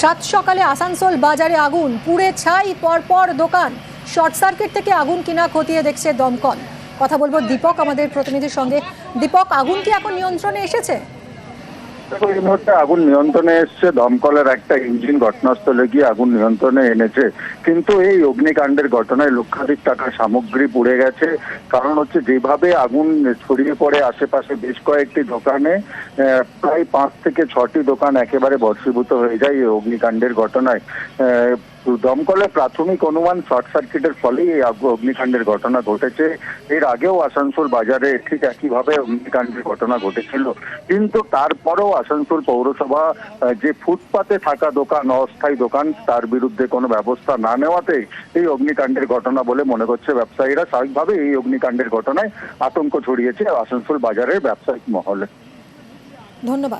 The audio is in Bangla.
সাত সকালে আসানসোল বাজারে আগুন, পুড়ে ছাই, পরপর দোকান। শর্ট সার্কিট থেকে আগুন কিনা খতিয়ে দেখছে দমকল। কথা বলব দীপক, আমাদের প্রতিনিধির সঙ্গে। দীপক, আগুন কি এখন নিয়ন্ত্রণে এসেছে? আগুন নিয়ন্ত্রণে এসছে, দমকলের একটা ইঞ্জিন ঘটনাস্থলে গিয়ে আগুন নিয়ন্ত্রণে এনেছে। কিন্তু এই অগ্নিকাণ্ডের ঘটনায় লক্ষাধিক টাকার সামগ্রী পুড়ে গেছে। কারণ হচ্ছে যেভাবে আগুন ছড়িয়ে পড়ে আশেপাশে বেশ কয়েকটি দোকানে প্রায় পাঁচ থেকে ছটি দোকান একেবারে বর্ষীভূত হয়ে যায় এই অগ্নিকাণ্ডের ঘটনায়। দমকলের প্রাথমিক অনুমান শর্ট সার্কিটের ফলেই এই অগ্নিকাণ্ডের ঘটনা ঘটেছে। এর আগেও আসানসোল বাজারে ঠিক একইভাবে অগ্নিকাণ্ডের ঘটনা ঘটেছিল। কিন্তু তারপরেও আসানসোল পৌরসভা যে ফুটপাতে থাকা দোকান, অস্থায়ী দোকান, তার বিরুদ্ধে কোনো ব্যবস্থা না নেওয়াতে এই অগ্নিকাণ্ডের ঘটনা বলে মনে করছে ব্যবসায়ীরা। স্বাভাবিকভাবে এই অগ্নিকাণ্ডের ঘটনায় আতঙ্ক ছড়িয়েছে আসানসোল বাজারের ব্যবসায়িক মহলে। ধন্যবাদ।